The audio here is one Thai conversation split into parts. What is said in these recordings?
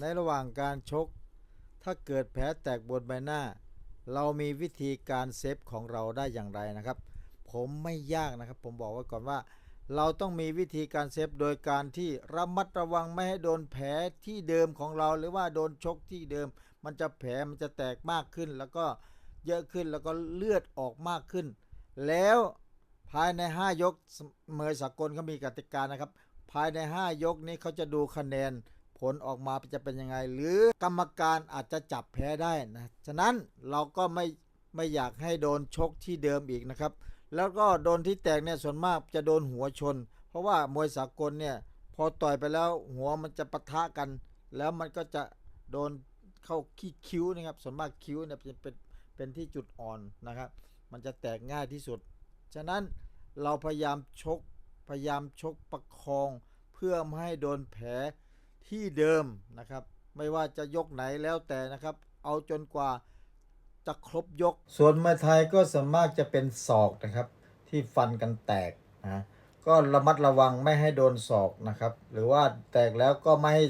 ในระหว่างการชก ถ้าเกิดแผลแตกบนใบหน้า เรามีวิธีการเซฟของเราได้อย่างไรนะครับ ผมไม่ยากนะครับ ผมบอกไว้ก่อนว่า เราต้องมีวิธีการเซฟโดยการที่ระมัดระวังไม่ให้โดนแผลที่เดิมของเรา หรือว่าโดนชกที่เดิม มันจะแผลมันจะแตกมากขึ้น แล้วก็เยอะขึ้นแล้วก็เลือดออกมากขึ้น แล้วภายใน 5 ยกเมยสากลเขามีกติกานะครับ ภายใน 5 ยกนี้เขาจะดูคะแนน ผลออกมาจะเป็นยังไง หรือกรรมการอาจจะจับแพ้ได้นะฉะนั้นเราก็ไม่ไม่อยากให้โดนชกที่เดิมอีกนะครับ แล้วก็โดนที่แตกเนี่ยส่วนมากจะโดนหัวชน เพราะว่ามวยสากลเนี่ยพอต่อยไปแล้วหัวมันจะปะทะกัน แล้วมันก็จะโดนเข้าขี้คิ้วนะครับ ส่วนมากคิ้วเนี่ยเป็นเป็นเป็นที่จุดอ่อนนะครับ มันจะแตกง่ายที่สุด ฉะนั้นเราพยายามชกพยายามชกประคอง เพื่อไม่ให้โดนแผล ที่เดิมนะครับ ไม่ว่าจะยกไหนแล้วแต่นะครับ เอาจนกว่าจะครบยก ส่วนมวยไทยก็ส่วนมากจะเป็นศอกนะครับ ที่ฟันกันแตกนะก็ระมัดระวังไม่ให้โดนศอกนะครับ หรือว่าแตกแล้วก็ไม่ให้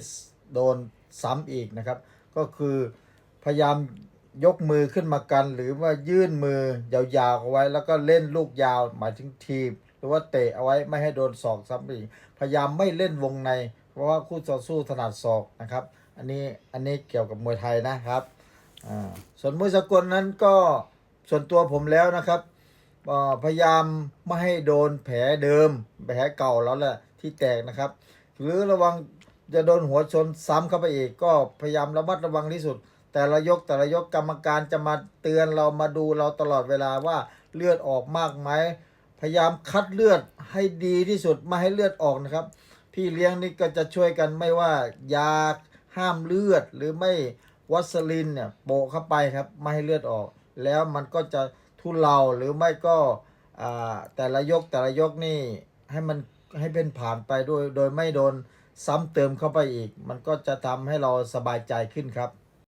โดนซ้ำอีกนะครับ ก็คือพยายามยกมือขึ้นมากัน หรือว่ายื่นมือยาวๆเอาไว้ แล้วก็เล่นลูกยาวหมายถึงทีม หรือว่าเตะเอาไว้ไม่ให้โดนศอกซ้ำอีกพยายามไม่เล่นวงใน ราะว่าคู่ต่อสู้ถนัดศอกนะครับ อันนี้อันนี้เกี่ยวกับมวยไทยนะครับส่วนมวยสากลนั้นก็ส่วนตัวผมแล้วนะครับพยายามไม่ให้โดนแผลเดิมแผลเก่าแล้วแหละที่แตกนะครับ หรือระวังจะโดนหัวชนซ้ำเข้าไปอีก ก็พยายามระมัดระวังที่สุด แต่ละยกแต่ละยกกรรมการจะมาเตือนเรามาดูเราตลอดเวลาว่าเลือดออกมากไหมพยายามคัดเลือดให้ดีที่สุดไม่ให้เลือดออกนะครับ พี่เลี้ยงนี่ก็จะช่วยกันไม่ว่ายาห้ามเลือดหรือไม่วัสลินเนี่ยโปะเข้าไปครับไม่ให้เลือดออก แล้วมันก็จะทุเลาหรือไม่ก็แต่ละยกแต่ละยกนี่ให้มันให้เป็นผ่านไปด้วยโดยไม่โดนซ้ำเติมเข้าไปอีก มันก็จะทำให้เราสบายใจขึ้นครับ